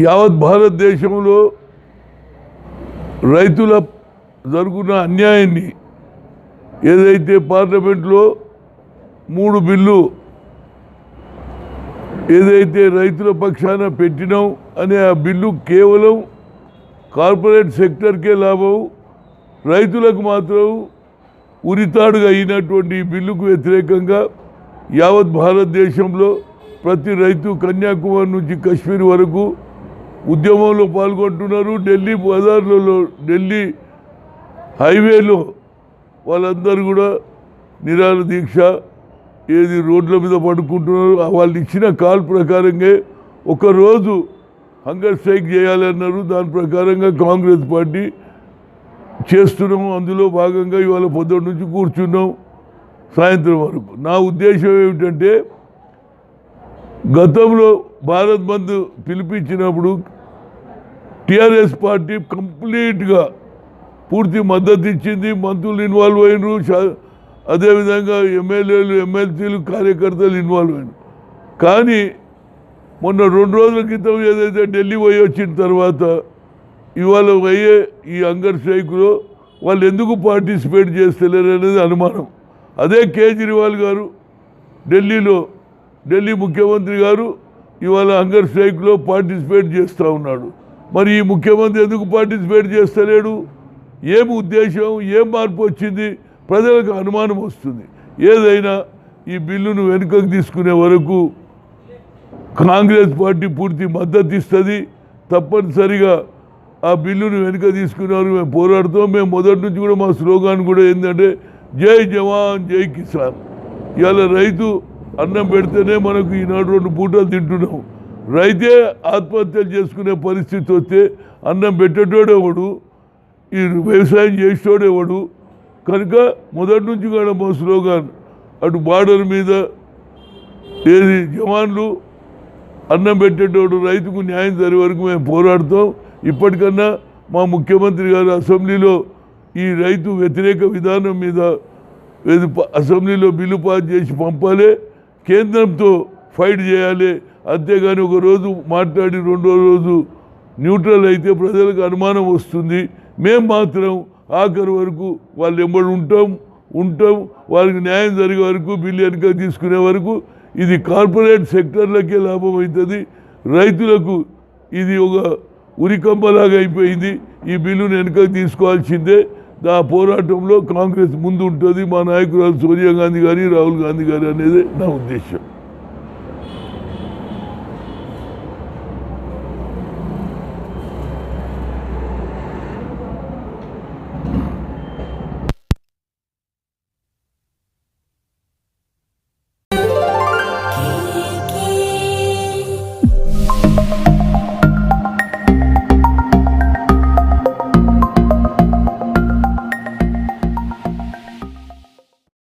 యావత్ భారతదేశంలో రైతుల జరుగుతున్న అన్యాయాన్ని ఏదైతే పార్లమెంట్లో మూడు బిల్లు ఏదైతే రైతుల పక్షాన పెట్టినాం అనే ఆ బిల్లు కేవలం కార్పొరేట్ సెక్టర్కే లాభం రైతులకు మాత్రం ఉరితాడుగా అయినటువంటి ఈ బిల్లుకు వ్యతిరేకంగా యావత్ భారతదేశంలో ప్రతి రైతు కన్యాకుమారి నుంచి కశ్మీర్ వరకు ఉద్యమంలో పాల్గొంటున్నారు. ఢిల్లీ బజార్లలో ఢిల్లీ హైవేలో వాళ్ళందరూ కూడా నిరాల దీక్ష ఏది రోడ్ల మీద పడుకుంటున్నారు. వాళ్ళు ఇచ్చిన కాల్ ప్రకారంగా ఒకరోజు హంగర్ స్ట్రైక్ చేయాలన్నారు. దాని ప్రకారంగా కాంగ్రెస్ పార్టీ చేస్తున్నాము. అందులో భాగంగా ఇవాళ పొద్దున్న నుంచి కూర్చున్నాం సాయంత్రం వరకు. నా ఉద్దేశం ఏమిటంటే గతంలో భారత్ బంద్ పిలిపించినప్పుడు టీఆర్ఎస్ పార్టీ కంప్లీట్గా పూర్తి మద్దతు ఇచ్చింది. మంత్రులు ఇన్వాల్వ్ అయినరు. అదేవిధంగా ఎమ్మెల్యేలు ఎమ్మెల్సీలు కార్యకర్తలు ఇన్వాల్వ్ అయినారు. కానీ మొన్న రెండు రోజుల క్రితం ఏదైతే ఢిల్లీ పోయి వచ్చిన తర్వాత ఇవాళ అయ్యే ఈ అంగర్ స్ట్రైక్లో వాళ్ళు ఎందుకు పార్టిసిపేట్ చేస్తలేరు అనేది అనుమానం. అదే కేజ్రీవాల్ గారు ఢిల్లీలో ఢిల్లీ ముఖ్యమంత్రి గారు ఇవాళ హంగర్ స్ట్రైక్లో పార్టిసిపేట్ చేస్తూ ఉన్నాడు. మరి ఈ ముఖ్యమంత్రి ఎందుకు పార్టిసిపేట్ చేస్తలేడు? ఏం ఉద్దేశం? ఏం మార్పు వచ్చింది? ప్రజలకు అనుమానం వస్తుంది. ఏదైనా ఈ బిల్లును వెనుకకు తీసుకునే వరకు కాంగ్రెస్ పార్టీ పూర్తి మద్దతు ఇస్తుంది. తప్పనిసరిగా ఆ బిల్లును వెనుక తీసుకున్నారు మేము పోరాడుతాం. మేము మొదటి నుంచి కూడా మా స్లోగాన్ కూడా ఏంటంటే జై జవాన్ జై కిసాన్. ఇవాళ రైతు అన్నం పెడితేనే మనకు ఈనాడు రెండు పూటలు తింటున్నాం. రైతే ఆత్మహత్యలు చేసుకునే పరిస్థితి వస్తే అన్నం పెట్టేటోడేవాడు ఈ వ్యవసాయం చేసేటోడేవాడు కనుక మొదటి నుంచి కూడా మా స్లోగాన్ అటు బార్డర్ మీద ఏది జవాన్లు అన్నం పెట్టేటోడు రైతుకు న్యాయం జరిగే వరకు మేము పోరాడుతాం. ఇప్పటికన్నా మా ముఖ్యమంత్రి గారు అసెంబ్లీలో ఈ రైతు వ్యతిరేక విధానం మీద అసెంబ్లీలో బిల్లు పాస్ చేసి పంపాలి. కేంద్రంతో ఫైట్ చేయాలి. అంతేగాని ఒక రోజు మాట్లాడి రెండో రోజు న్యూట్రల్ అయితే ప్రజలకు అనుమానం వస్తుంది. మేము మాత్రం ఆఖరి వరకు వాళ్ళు ఎంబడి ఉంటాం ఉంటాం. వాళ్ళకి న్యాయం జరిగే వరకు బిల్లు వెనుక తీసుకునే వరకు ఇది కార్పొరేట్ సెక్టర్లకే లాభం అవుతుంది. రైతులకు ఇది ఒక ఉరికంపలాగా అయిపోయింది. ఈ బిల్లును వెనుక తీసుకోవాల్సిందే. ఆ పోరాటంలో కాంగ్రెస్ ముందు ఉంటుంది మా నాయకురాలు సోనియా గాంధీ గారి రాహుల్ గాంధీ గారి అనేది నా ఉద్దేశం.